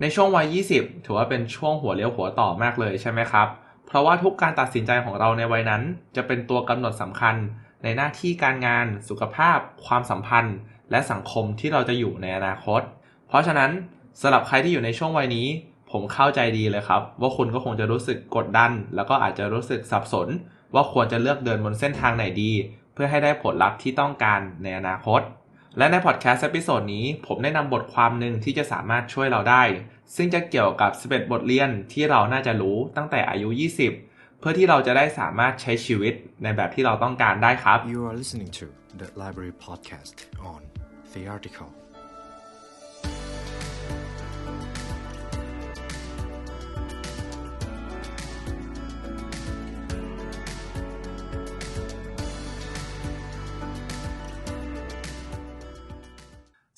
ในช่วงวัย 20 ถือว่าเป็นช่วงหัวเลี้ยวหัวต่อมากเลยใช่ไหมครับ เพราะว่าทุกการตัดสินใจของเราในวัยนั้น จะเป็นตัวกำหนดสำคัญ ในหน้าที่การงาน สุขภาพ ความสัมพันธ์ และสังคมที่เราจะอยู่ในอนาคต เพราะฉะนั้นสำหรับใครที่อยู่ในช่วงวัยนี้ ผมเข้าใจดีเลยครับ ว่าคุณก็คงจะรู้สึกกดดัน แล้วก็อาจจะรู้สึกสับสน ว่าควรจะเลือกเดินบนเส้นทางไหนดี เพื่อให้ได้ผลลัพธ์ที่ต้องการในอนาคต และในพอดแคสต์เอพิโซดนี้ผมได้นำบทความหนึ่งที่จะสามารถช่วยเราได้ ซึ่งจะเกี่ยวกับ 11 บทเรียนที่เราน่าจะรู้ตั้งแต่อายุ 20 เพื่อที่เราจะได้สามารถใช้ชีวิตในแบบที่เราต้องการได้ครับ You are listening to the Library Podcast on The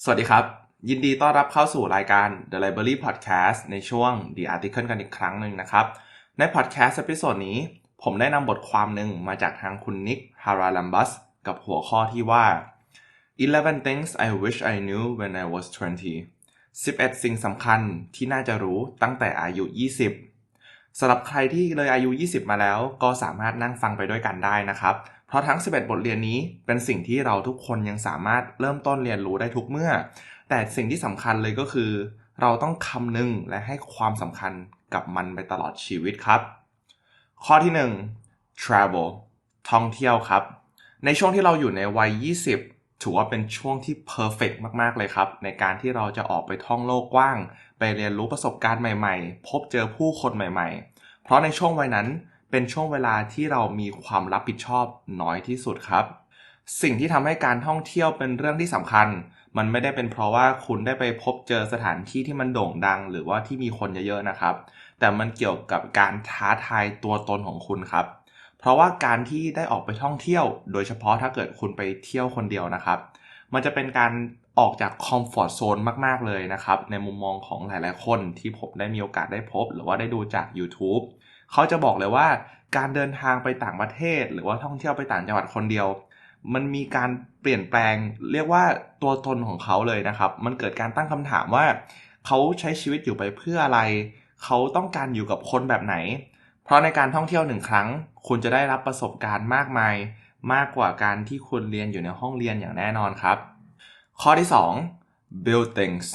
สวัสดีครับ ยินดีต้อนรับเข้าสู่รายการ The Library Podcast ในช่วง The Article กันอีกครั้งหนึ่งนะครับ ในพอดแคสต์ e พิโซดนี้ ผมได้นำบทความหนึ่งมาจากทางคุณนิกฮาราลัมบัสกับหัวข้อที่ว่า 11 things I wish I knew when I was 20 11 สิ่งสำคัญที่น่าจะรู้ตั้งแต่อายุ 20สำหรับใครที่เลยอายุ 20 มาแล้ว ก็สามารถนั่งฟังไปด้วยกันได้นะครับ เพราะทั้ง 11 บทเรียนนี้เป็นสิ่งที่เราทุกคนยังสามารถเริ่มต้นเรียนรู้ได้ทุกเมื่อ แต่สิ่งที่สำคัญเลยก็คือ เราต้องคำนึงและให้ความสำคัญกับมันไปตลอดชีวิตครับ ข้อที่ 1 travel ท่องเที่ยวครับ ในช่วงที่เราอยู่ในวัย 20 ถือว่าเป็นช่วงที่ perfect มากๆเลยครับ ในการที่เราจะออกไปท่องโลกกว้าง ไปเรียนรู้ประสบการณ์ใหม่ ๆ พบเจอผู้คนใหม่ ๆ เพราะในช่วงวัยนั้น เป็นช่วงเวลาที่เรามีความรับผิดชอบน้อยที่สุดครับ สิ่งที่ทำให้การท่องเที่ยวเป็นเรื่องที่สำคัญ มันไม่ได้เป็นเพราะว่าคุณได้ไปพบเจอสถานที่ที่มันโด่งดัง หรือว่าที่มีคนเยอะๆนะครับ แต่มันเกี่ยวกับการท้าทายตัวตนของคุณครับ เพราะว่าการที่ได้ออกไปท่องเที่ยว โดยเฉพาะถ้าเกิดคุณไปเที่ยวคนเดียวนะครับ มันจะเป็นการออกจากคอมฟอร์ทโซนมาก ๆ เลยนะครับ ในมุมมองของหลาย ๆ คนที่ผมได้มีโอกาสได้พบ หรือว่าได้ดูจาก YouTube เขาจะบอกเลยว่าการเดินทางไปต่างประเทศ หรือว่าท่องเที่ยวไปต่างจังหวัดคนเดียว มันมีการเปลี่ยนแปลงเรียกว่าตัวตนของเขาเลยนะครับ มันเกิดการตั้งคำถามว่า เขาใช้ชีวิตอยู่ไปเพื่ออะไร เขาต้องการอยู่กับคนแบบไหน เพราะในการท่องเที่ยวหนึ่งครั้ง คุณจะได้รับประสบการณ์มากมาย มากกว่าการที่คุณเรียนอยู่ในห้องเรียนอย่างแน่นอนครับ ข้อที่ 2 build things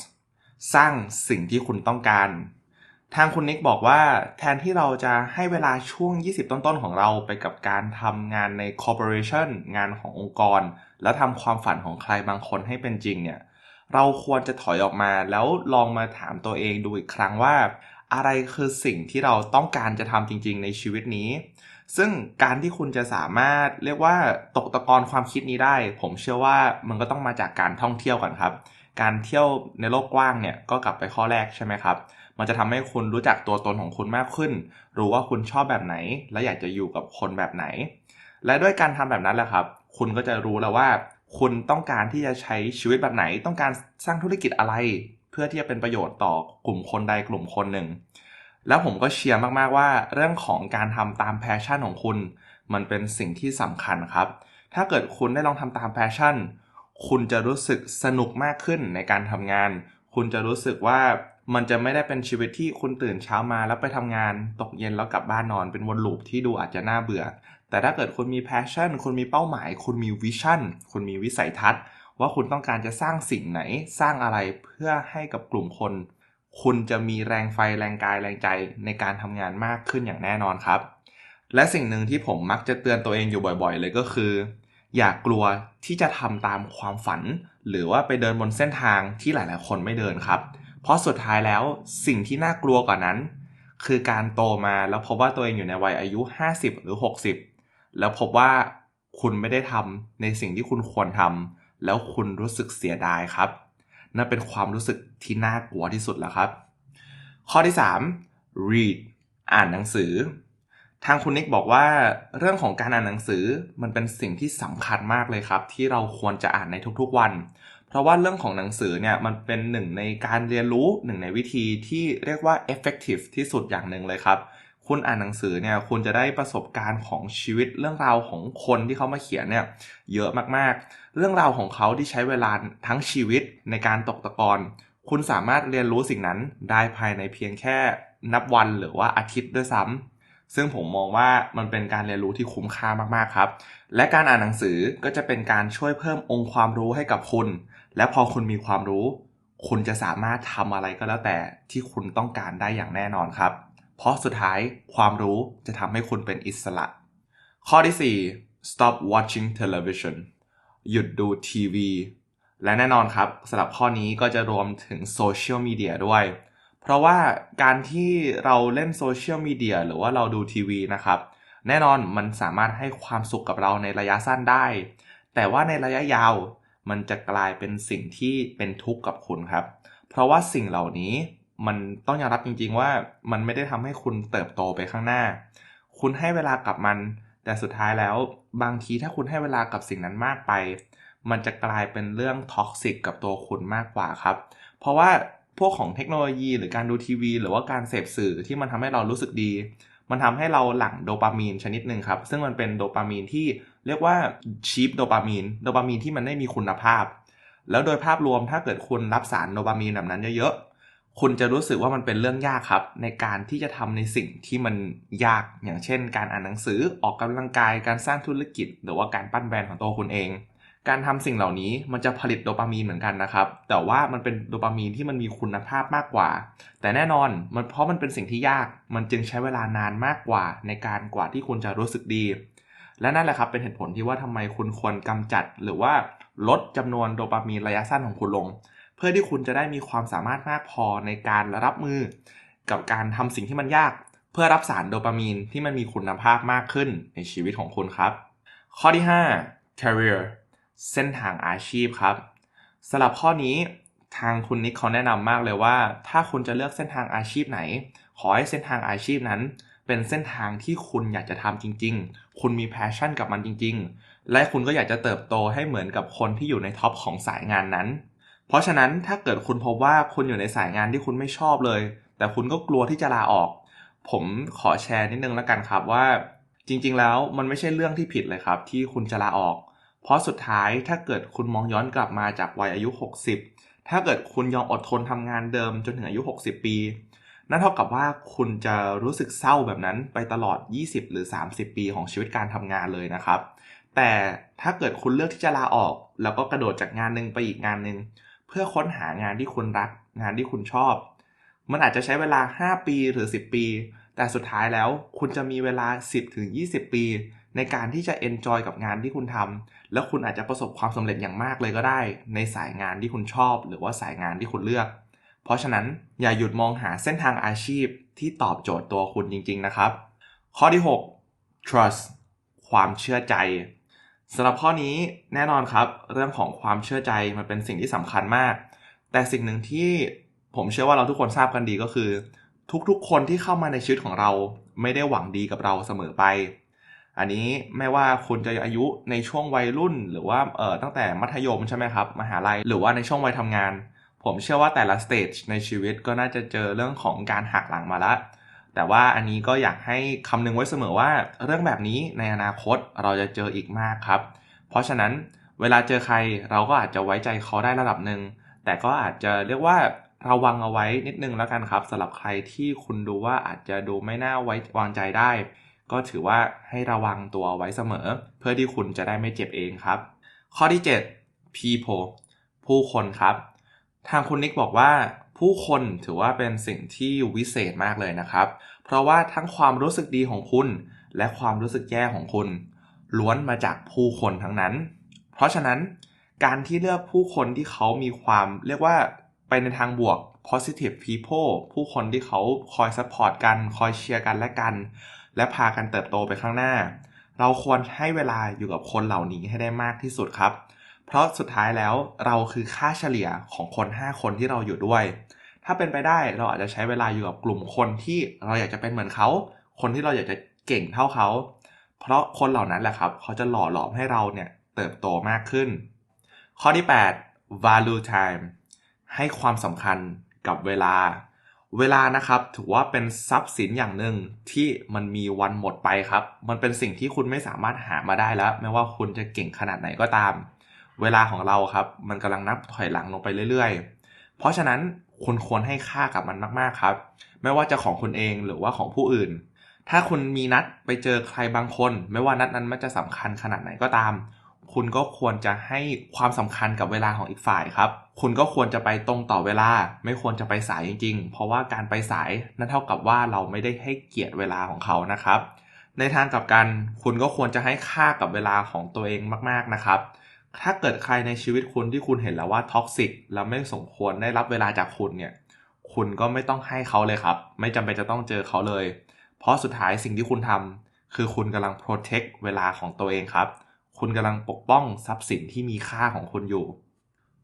สร้างสิ่งที่คุณต้องการ ทางคุณนิกบอกว่าแทนที่เราจะให้เวลาช่วง 20 ต้นๆ ของเราไปกับการทำงานใน corporation งานขององค์กร แล้วทำความฝันของใครบางคนให้เป็นจริงเนี่ย เราควรจะถอยออกมาแล้วลองมาถามตัวเองดูอีกครั้งว่า อะไรคือสิ่งที่เราต้องการจะทำจริง ๆ ในชีวิตนี้ ซึ่งการที่คุณจะสามารถเรียกว่าตกตะกอนความคิดนี้ได้ ผมเชื่อว่ามันก็ต้องมาจากการท่องเที่ยวก่อนครับ การเที่ยวในโลกกว้างเนี่ยก็กลับไปข้อแรกใช่ไหมครับ มันจะทำให้คุณรู้จักตัวตนของคุณมากขึ้น รู้ว่าคุณชอบแบบไหน และอยากจะอยู่กับคนแบบไหน และด้วยการทำแบบนั้นแหละครับ คุณก็จะรู้แล้วว่า คุณต้องการที่จะใช้ชีวิตแบบไหน ต้องการสร้างธุรกิจอะไร เพื่อที่จะเป็นประโยชน์ต่อกลุ่มคนใดกลุ่มคนหนึ่ง แล้วผมก็เชียร์มากๆว่า เรื่องของการทำตามแพชชั่นของคุณ มันเป็นสิ่งที่สำคัญครับ ถ้าเกิดคุณได้ลองทำตามแพชชั่น คุณจะรู้สึกสนุกมากขึ้นในการทำงาน คุณจะรู้สึกว่า มันจะไม่ได้เป็นชีวิตที่คุณตื่นเช้ามาแล้วไปทำงานตกเย็นแล้วกลับบ้านนอนเป็นวนลูปที่ดูอาจจะน่าเบื่อ แต่ถ้าเกิดคุณมีแพชชั่นคุณมีเป้าหมาย คุณมีวิชั่นคุณมีวิสัยทัศน์ ว่าคุณต้องการจะสร้างสิ่งไหนสร้างอะไรเพื่อให้กับกลุ่มคน คุณจะมีแรงไฟแรงกายแรงใจในการทำงานมากขึ้นอย่างแน่นอนครับ และสิ่งหนึ่งที่ผมมักจะเตือนตัวเองอยู่บ่อย ๆ เลยก็คือ อย่ากกลัวที่จะทำตามความฝัน หรือว่าไปเดินบนเส้นทางที่หลาย ๆ คนไม่เดินครับ เพราะสุดท้ายแล้วสิ่งที่น่ากลัวกว่านั้น คือการโตมาแล้วพบว่าตัวเองอยู่ในวัยอายุ 50 หรือ 60 แล้วพบว่าคุณไม่ได้ทำในสิ่งที่คุณควรทำแล้วคุณรู้สึกเสียดายครับ นั่นเป็นความรู้สึกที่น่ากลัวที่สุดแล้วครับ ข้อที่ 3 read อ่านหนังสือ ทางคุณนิกบอกว่าเรื่องของการอ่านหนังสือมันเป็นสิ่งที่สำคัญมากเลยครับ ที่เราควรจะอ่านในทุกๆวัน เพราะว่าเรื่องของหนังสือเนี่ยมันเป็นหนึ่งในการเรียนรู้หนึ่งในวิธีที่เรียกว่า effective ที่สุดอย่างหนึ่งเลยครับคุณอ่านหนังสือเนี่ยคุณจะได้ประสบการณ์ของชีวิตเรื่องราวของคนที่เขามาเขียนเนี่ยเยอะมากๆ เรื่องราวของเขาที่ใช้เวลาทั้งชีวิตในการตกตะกอนคุณสามารถเรียนรู้สิ่งนั้นได้ภายในเพียงแค่นับวันหรือว่าอาทิตย์ด้วยซ้ำซึ่งผมมองว่ามันเป็นการเรียนรู้ที่คุ้มค่ามากๆครับ และการอ่านหนังสือก็จะเป็นการช่วยเพิ่มองค์ความรู้ให้กับคุณ และพอคุณมีความรู้ คุณจะสามารถทำอะไรก็แล้วแต่ที่คุณต้องการได้อย่างแน่นอนครับ เพราะสุดท้ายความรู้จะทำให้คุณเป็นอิสระ ข้อที่ 4 stop watching television หยุดดูทีวี และแน่นอนครับสำหรับข้อนี้ก็จะรวมถึงโซเชียลมีเดียด้วย เพราะว่าการที่เราเล่นโซเชียลมีเดียหรือว่าเราดูทีวีนะครับแน่นอนมันสามารถให้ความสุขกับเราในระยะสั้นได้ แต่ว่าในระยะยาว มันจะกลายเป็นสิ่งที่เป็นทุกข์กับคุณครับ เพราะว่าสิ่งเหล่านี้มันต้องยอมรับจริง ๆ ว่ามันไม่ได้ทำให้คุณเติบโตไปข้างหน้า คุณให้เวลากับมัน แต่สุดท้ายแล้วบางทีถ้าคุณให้เวลากับสิ่งนั้นมากไป มันจะกลายเป็นเรื่องท็อกซิกกับตัวคุณมากกว่าครับ เพราะว่าพวกของเทคโนโลยีหรือการดูทีวี หรือว่าการเสพสื่อที่มันทำให้เรารู้สึกดี มันทำให้เราหลั่งโดปามีนชนิดหนึ่งครับ ซึ่งมันเป็นโดปามีนที่ เรียกว่าชีพโดปามีนโดปามีนที่มันไม่มีคุณภาพ แล้วโดยภาพรวมถ้าเกิดคุณรับสารโดปามีนแบบนั้นเยอะๆคุณจะรู้สึกว่ามันเป็นเรื่องยากครับ ในการที่จะทำในสิ่งที่มันยากอย่างเช่น การอ่านหนังสือออกกำลังกายการสร้างธุรกิจ หรือว่าการปั้นแบรนด์ของตัวคุณเอง การทำสิ่งเหล่านี้มันจะผลิตโดปามีนเหมือนกันนะครับ แต่ว่ามันเป็นโดปามีนที่มันมีคุณภาพมากกว่า แต่แน่นอนมันเพราะมันเป็นสิ่งที่ยาก มันจึงใช้เวลานานมากกว่า ในการกว่าที่คุณจะรู้สึกดี และนั่นแหละครับเป็นเหตุผลที่ว่าทำไมคุณควรกำจัด หรือว่าลดจำนวนโดปามีนระยะสั้นของคุณลง เพื่อที่คุณจะได้มีความสามารถมากพอในการรับมือ กับการทำสิ่งที่มันยาก เพื่อรับสารโดปามีนที่มันมีคุณภาพมากขึ้นในชีวิตของคุณครับ ข้อที่ 5 career เส้นทางอาชีพครับสำหรับข้อนี้ทางคุณนิกเขาแนะนำมากเลยว่า ถ้าคุณจะเลือกเส้นทางอาชีพไหน ขอให้เส้นทางอาชีพนั้น เป็นเส้นทางที่คุณอยากจะทำจริง ๆ คุณมีแพชชั่นกับมันจริง ๆ และคุณก็อยากจะเติบโตให้เหมือนกับคนที่อยู่ในท็อปของสายงานนั้น เพราะฉะนั้นถ้าเกิดคุณพบว่าคุณอยู่ในสายงานที่คุณไม่ชอบเลย แต่คุณก็กลัวที่จะลาออก ผมขอแชร์นิดนึงแล้วกันครับว่า จริง ๆ แล้วมันไม่ใช่เรื่องที่ผิดเลยครับ ที่คุณจะลาออก เพราะสุดท้ายถ้าเกิดคุณมองย้อนกลับมาจากวัยอายุ 60 ถ้าเกิดคุณยอมอดทนทำงานเดิมจนถึงอายุ 60 ปี นั่นเท่ากับว่าคุณจะรู้สึกเศร้าแบบนั้นไปตลอด 20 หรือ 30 ปีของชีวิตการทำงานเลยนะครับ แต่ถ้าเกิดคุณเลือกที่จะลาออก แล้วก็กระโดดจากงานหนึ่งไปอีกงานหนึ่งเพื่อค้นหางานที่คุณรัก งานที่คุณชอบ มันอาจจะใช้เวลา 5 ปีหรือ 10 ปี แต่สุดท้ายแล้วคุณจะมีเวลา 10ถึง20 ปี ในการที่จะ enjoy กับงานที่คุณทำแล้วคุณอาจจะประสบความสำเร็จอย่างมากเลยก็ได้ ในสายงานที่คุณชอบ หรือว่าสายงานที่คุณเลือก เพราะฉะนั้นอย่าหยุดมองหาเส้นทางอาชีพที่ตอบโจทย์ตัวคุณจริง ๆ นะครับ ข้อที่ 6 trust ความเชื่อใจสำหรับข้อนี้แน่นอนครับ เรื่องของความเชื่อใจมันเป็นสิ่งที่สำคัญมาก แต่สิ่งหนึ่งที่ผมเชื่อว่าเราทุกคนทราบกันดีก็คือ ทุกๆ คนที่เข้ามาในชีวิตของเราไม่ได้หวังดีกับเราเสมอไป อันนี้ไม่ว่าคุณจะอายุในช่วงวัยรุ่น หรือว่าเอ่อตั้งแต่มัธยมใช่ไหมครับมหาลัยหรือว่าในช่วงวัยทำงาน ผมเชื่อว่าแต่ละสเตจในชีวิตก็น่าจะเจอเรื่องของการหักหลังมาล้วแต่ว่าอันนี้ก็อยากให้คำนึงไว้เสมอว่าเรื่องแบบนี้ในอนาคตเราจะเจออีกมากครับ เพราะฉะนั้นเวลาเจอใครเราก็อาจจะไว้ใจเขาได้ระดับหนึ่งแต่ก็อาจจะเรียกว่าระวังเอาไว้นิดนึงแล้วกันครับสำหรับใครที่คุณดูว่าอาจจะดูไม่น่าไว้วางใจได้ ก็ถือว่าให้ระวังตัวไว้เสมอ เพื่อที่คุณจะได้ไม่เจ็บเองครับ ข้อที่ 7 people ผู้คนครับ ทางคุณนิกบอกว่า ผู้คนถือว่าเป็นสิ่งที่วิเศษมากเลยนะครับ เพราะว่าทั้งความรู้สึกดีของคุณ และความรู้สึกแย่ของคุณ ล้วนมาจากผู้คนทั้งนั้น เพราะฉะนั้นการที่เลือกผู้คนที่เขามีความเรียกว่าไปในทางบวก positive people ผู้คนที่เขาคอย support กัน คอยเชียร์กันและกัน และพากันเติบโตไปข้างหน้า เราควรให้เวลาอยู่กับคนเหล่านี้ให้ได้มากที่สุดครับ เพราะสุดท้ายแล้วเราคือค่าเฉลี่ยของคน 5 คนที่เราอยู่ด้วย ถ้าเป็นไปได้เราอาจจะใช้เวลาอยู่กับกลุ่มคนที่เราอยากจะเป็นเหมือนเขา คนที่เราอยากจะเก่งเท่าเขา เพราะคนเหล่านั้นแหละครับ เขาจะหล่อหลอมให้เราเนี่ยเติบโตมากขึ้น ข้อที่ 8 value time ให้ความสำคัญกับเวลา เวลานะครับถือว่าเป็นทรัพย์สินอย่างหนึ่งที่มันมีวันหมดไปครับ มันเป็นสิ่งที่คุณไม่สามารถหามาได้แล้ว ไม่ว่าคุณจะเก่งขนาดไหนก็ตาม เวลาของเราครับ มันกำลังนับถอยหลังลงไปเรื่อย ๆ เพราะฉะนั้นคุณควรให้ค่ากับมันมากๆครับ ไม่ว่าจะของคุณเองหรือว่าของผู้อื่น ถ้าคุณมีนัดไปเจอใครบางคน ไม่ว่านัดนั้นมันจะสำคัญขนาดไหนก็ตาม คุณก็ควรจะให้ความสำคัญกับเวลาของอีกฝ่ายครับ คุณก็ควรจะไปตรงต่อเวลา ไม่ควรจะไปสายจริง ๆ เพราะว่าการไปสายนั่นเท่ากับว่าเราไม่ได้ให้เกียรติเวลาของเขานะครับ ในทางกลับกัน คุณก็ควรจะให้ค่ากับเวลาของตัวเองมากๆนะครับ ถ้าเกิดใครในชีวิตคุณที่คุณเห็นแล้วว่าท็อกซิกแล้วไม่สมควรได้รับเวลาจากคุณเนี่ย คุณก็ไม่ต้องให้เขาเลยครับ ไม่จำเป็นจะต้องเจอเขาเลย เพราะสุดท้ายสิ่งที่คุณทำคือคุณกำลัง protect เวลาของตัวเองครับ คุณกำลังปกป้องทรัพย์สินที่มีค่าของคุณอยู่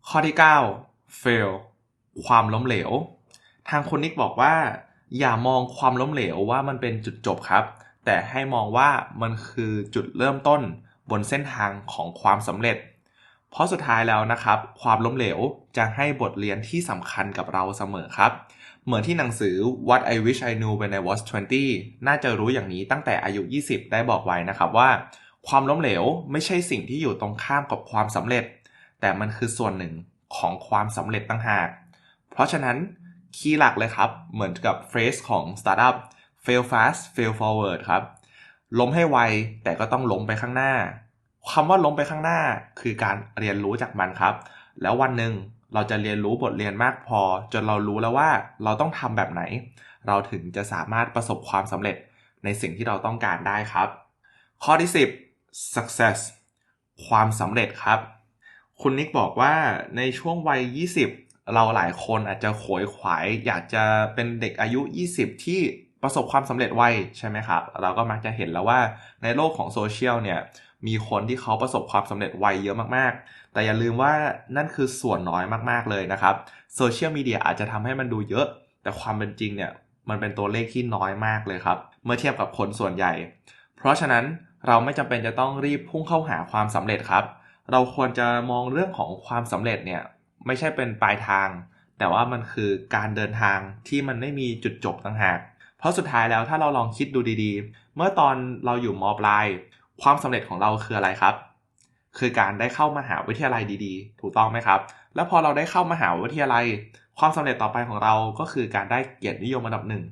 ข้อที่ 9 fail ความล้มเหลว ทางคุณนิกบอกว่า อย่ามองความล้มเหลวว่ามันเป็นจุดจบครับ แต่ให้มองว่ามันคือจุดเริ่มต้นบนเส้นทางของความสำเร็จ เพราะสุดท้ายแล้วนะครับ ความล้มเหลวจะให้บทเรียนที่สำคัญกับเราเสมอครับ เหมือนที่หนังสือ What I Wish I Knew When I Was 20 น่าจะรู้อย่างนี้ตั้งแต่อายุ 20 ได้บอกไว้นะครับว่า ความล้มเหลวไม่ใช่สิ่งที่อยู่ตรงข้ามกับความสำเร็จ แต่มันคือส่วนหนึ่งของความสำเร็จตั้งหาก เพราะฉะนั้นคีย์หลักเลยครับ เหมือนกับเฟสของ Startup fail fast fail forward ครับ ล้มให้ไวแต่ก็ต้องล้มไปข้างหน้า คำว่าล้มไปข้างหน้าคือการเรียนรู้จากมันครับ แล้ววันหนึ่งเราจะเรียนรู้บทเรียนมากพอ จนเรารู้แล้วว่าเราต้องทำแบบไหน เราถึงจะสามารถประสบความสำเร็จในสิ่งที่เราต้องการได้ครับ ข้อที่ 10 success ความสำเร็จครับ คุณนิกบอกว่าในช่วงวัย 20 เราหลายคนอาจจะโขยขวาย อยากจะเป็นเด็กอายุ 20 ที่ประสบความสำเร็จไวใช่ไหมครับ เราก็มักจะเห็นแล้วว่าในโลกของโซเชียลเนี่ย มีคนที่เขาประสบความสำเร็จไวเยอะมากๆ แต่อย่าลืมว่านั่นคือส่วนน้อยมากๆเลยนะครับโซเชียลมีเดียอาจจะทำให้มันดูเยอะ แต่ความเป็นจริงเนี่ยมันเป็นตัวเลขที่น้อยมากเลยครับ เมื่อเทียบกับคนส่วนใหญ่ เพราะฉะนั้นเราไม่จำเป็นจะต้องรีบพุ่งเข้าหาความสำเร็จครับ เราควรจะมองเรื่องของความสำเร็จเนี่ยไม่ใช่เป็นปลายทาง แต่ว่ามันคือการเดินทางที่มันไม่มีจุดจบต่างหาก เพราะสุดท้ายแล้วถ้าเราลองคิดดูดีๆ เมื่อตอนเราอยู่มปลาย ความสำเร็จของเราคืออะไรครับ คือการได้เข้ามาหาวิทยาลัยดีๆ ถูกต้องไหมครับ แล้วพอเราได้เข้ามาหาวิทยาลัย ความสำเร็จต่อไปของเราก็คือการได้เกียรตินิยมอันดับหนึ่ง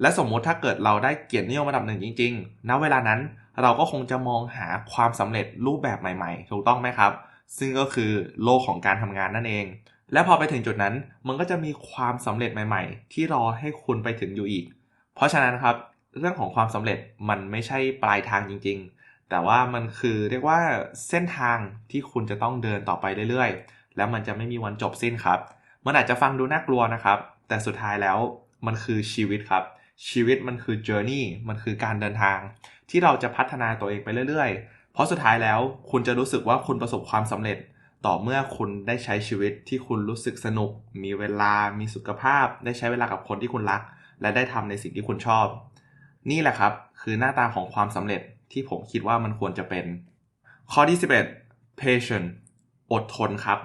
และสมมุติถ้าเกิดเราได้เกียรตินิยมอันดับหนึ่งจริงๆ ณ เวลานั้นเราก็คงจะมองหาความสำเร็จรูปแบบใหม่ๆ ถูกต้องไหมครับ ซึ่งก็คือโลกของการทำงานนั่นเอง และพอไปถึงจุดนั้น มันก็จะมีความสำเร็จใหม่ ๆ ที่รอให้คุณไปถึงอยู่อีก เพราะฉะนั้นครับ เรื่องของความสำเร็จมันไม่ใช่ปลายทางจริงๆ แต่ว่ามันคือเรียกว่าเส้นทางที่คุณจะต้องเดินต่อไปเรื่อยๆ แล้วมันจะไม่มีวันจบสิ้นครับ มันอาจจะฟังดูน่ากลัวนะครับ แต่สุดท้ายแล้วมันคือชีวิตครับ ชีวิตมันคือ journey มันคือการเดินทาง ที่เราจะพัฒนาตัวเองไปเรื่อยๆ เพราะสุดท้ายแล้วคุณจะรู้สึกว่าคุณประสบความสำเร็จ ต่อเมื่อคุณได้ใช้ชีวิตที่คุณรู้สึกสนุก มีเวลา มีสุขภาพ ได้ใช้เวลากับคนที่คุณรัก และได้ทำในสิ่งที่คุณชอบ นี่แหละครับ คือหน้าตาของความสำเร็จ ที่ผมคิดว่ามันควรจะเป็น ข้อที่ 11 patient อดทนครับ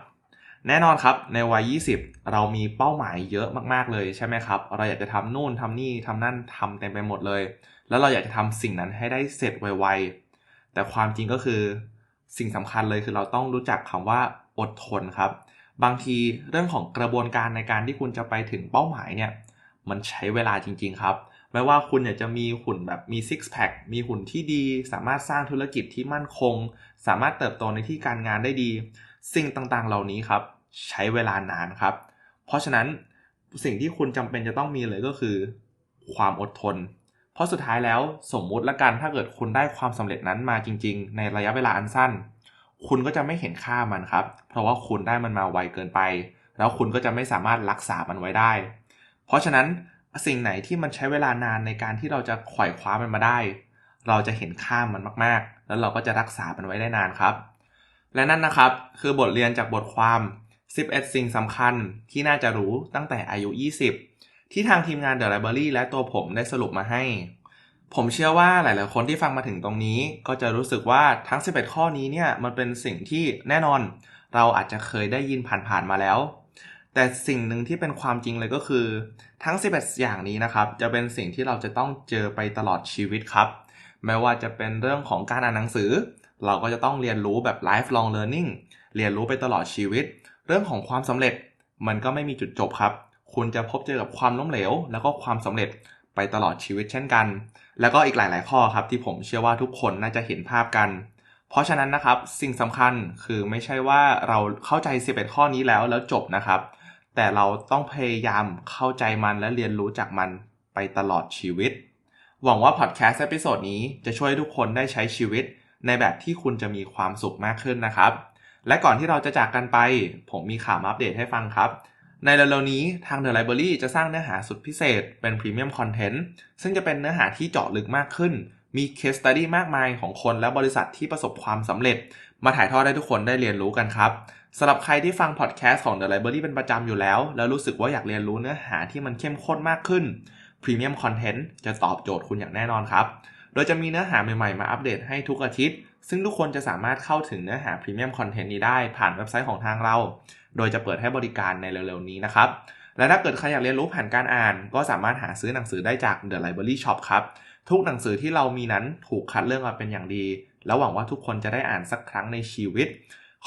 แน่นอนครับในวัย 20 เรามีเป้าหมายเยอะมากๆเลยใช่ไหมครับ เราอยากจะทำนู่นทำนี่ทำนั่นทำเต็มไปหมดเลย แล้วเราอยากจะทำสิ่งนั้นให้ได้เสร็จไวๆ แต่ความจริงก็คือสิ่งสำคัญเลยคือเราต้องรู้จักคำว่าอดทนครับ บางทีเรื่องของกระบวนการในการที่คุณจะไปถึงเป้าหมายเนี่ย มันใช้เวลาจริง ๆ ครับ ไม่ว่าคุณอยากจะมีหุ่นแบบมีซิกแพค มีหุ่นที่ดี สามารถสร้างธุรกิจที่มั่นคง สามารถเติบโตในที่การงานได้ดี สิ่งต่างๆ เหล่านี้ครับ ใช้เวลานานครับ เพราะฉะนั้นสิ่งที่คุณจำเป็นจะต้องมีเลยก็คือ ความอดทน เพราะสุดท้ายแล้วสมมุติละกันถ้าเกิดคุณได้ความสำเร็จนั้นมาจริง ๆ ในระยะเวลาอันสั้น คุณก็จะไม่เห็นค่ามันครับ เพราะว่าคุณได้มันมาไวเกินไป แล้วคุณก็จะไม่สามารถรักษามันไว้ได้ เพราะฉะนั้น สิ่งไหนที่มันใช้เวลานานในการที่เราจะขว่คว้ามันมาได้ เราจะเห็นค่ามันมากๆ แล้วเราก็จะรักษามันไว้ได้นานครับ และนั่นนะครับคือบทเรียนจากบทความ 11 สิ่งสำคัญที่น่าจะรู้ตั้งแต่อายุ 20 ที่ทางทีมงาน The Library และตัวผมได้สรุปมาให้ ผมเชื่อว่าหลาย ๆ คนที่ฟังมาถึงตรงนี้ ก็จะรู้สึกว่าทั้ง 11 ข้อนี้เนี่ยมันเป็นสิ่งที่แน่นอน เราอาจจะเคยได้ยินผ่าน ๆ มาแล้ว แต่สิ่งหนึ่งที่เป็นความจริงเลยก็คือ ทั้ง 11 อย่างนี้นะครับ จะเป็นสิ่งที่เราจะต้องเจอไปตลอดชีวิตครับไม่ว่าจะเป็นเรื่องของการอ่านหนังสือ เราก็จะต้องเรียนรู้แบบ lifelong learning เรียนรู้ไปตลอดชีวิต เรื่องของความสำเร็จมันก็ไม่มีจุดจบครับ คุณจะพบเจอกับความล้มเหลว แล้วก็ความสำเร็จไปตลอดชีวิตเช่นกัน แล้วก็อีกหลาย ๆ ข้อครับที่ผมเชื่อว่าทุกคนน่าจะเห็นภาพกัน เพราะฉะนั้นนะครับสิ่งสำคัญคือไม่ใช่ว่าเราเข้าใจ 11 ข้อนี้แล้วแล้วจบนะครับ แต่เราต้องพยายามเข้าใจมันและเรียนรู้จากมันไปตลอดชีวิต หวังว่าพอดแคสต์เอพิโซดนี้จะช่วยทุกคนได้ใช้ชีวิต ในแบบที่คุณจะมีความสุขมากขึ้นนะครับ และก่อนที่เราจะจากกันไป ผมมีข่าวอัปเดตให้ฟังครับ ในเร็วๆนี้ทาง The Library จะสร้างเนื้อหาสุดพิเศษเป็นพรีเมียมคอนเทนต์ซึ่งจะเป็นเนื้อหาที่เจาะลึกมากขึ้น มีเคสตัดี้มากมายของคนและบริษัทที่ประสบความสำเร็จ มาถ่ายทอดให้ทุกคนได้เรียนรู้กันครับ สำหรับใครที่ฟังพอดแคสต์ของ The Library เป็นประจำอยู่แล้ว แล้วรู้สึกว่าอยากเรียนรู้เนื้อหาที่มันเข้มข้นมากขึ้นพรีเมียมคอนเทนต์จะตอบโจทย์คุณอย่างแน่นอนครับ โดยจะมีเนื้อหาใหม่ๆ มาอัปเดตให้ทุกอาทิตย์ ซึ่งทุกคนจะสามารถเข้าถึงเนื้อหาพรีเมียมคอนเทนต์นี้ได้ผ่านเว็บไซต์ของทางเรา โดยจะเปิดให้บริการในเร็วๆนี้นะครับ และถ้าเกิดใครอยากเรียนรู้ผ่านการอ่าน ก็สามารถหาซื้อหนังสือได้จาก The Library Shop ครับ ทุกหนังสือที่เรามีนั้นถูกคัดเลือกมาเป็นอย่างดี แล้วหวังว่าทุกคนจะได้อ่านสักครั้งในชีวิต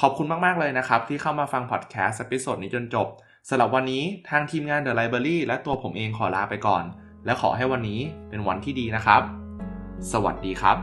ขอบคุณมาก ๆ เลยนะครับ ที่เข้ามาฟังพอดแคสต์ตอนนี้จนจบสำหรับวันนี้ทางทีมงาน The Library และตัวผมเองขอลาไปก่อน และขอให้วันนี้เป็นวันที่ดีนะครับ สวัสดีครับ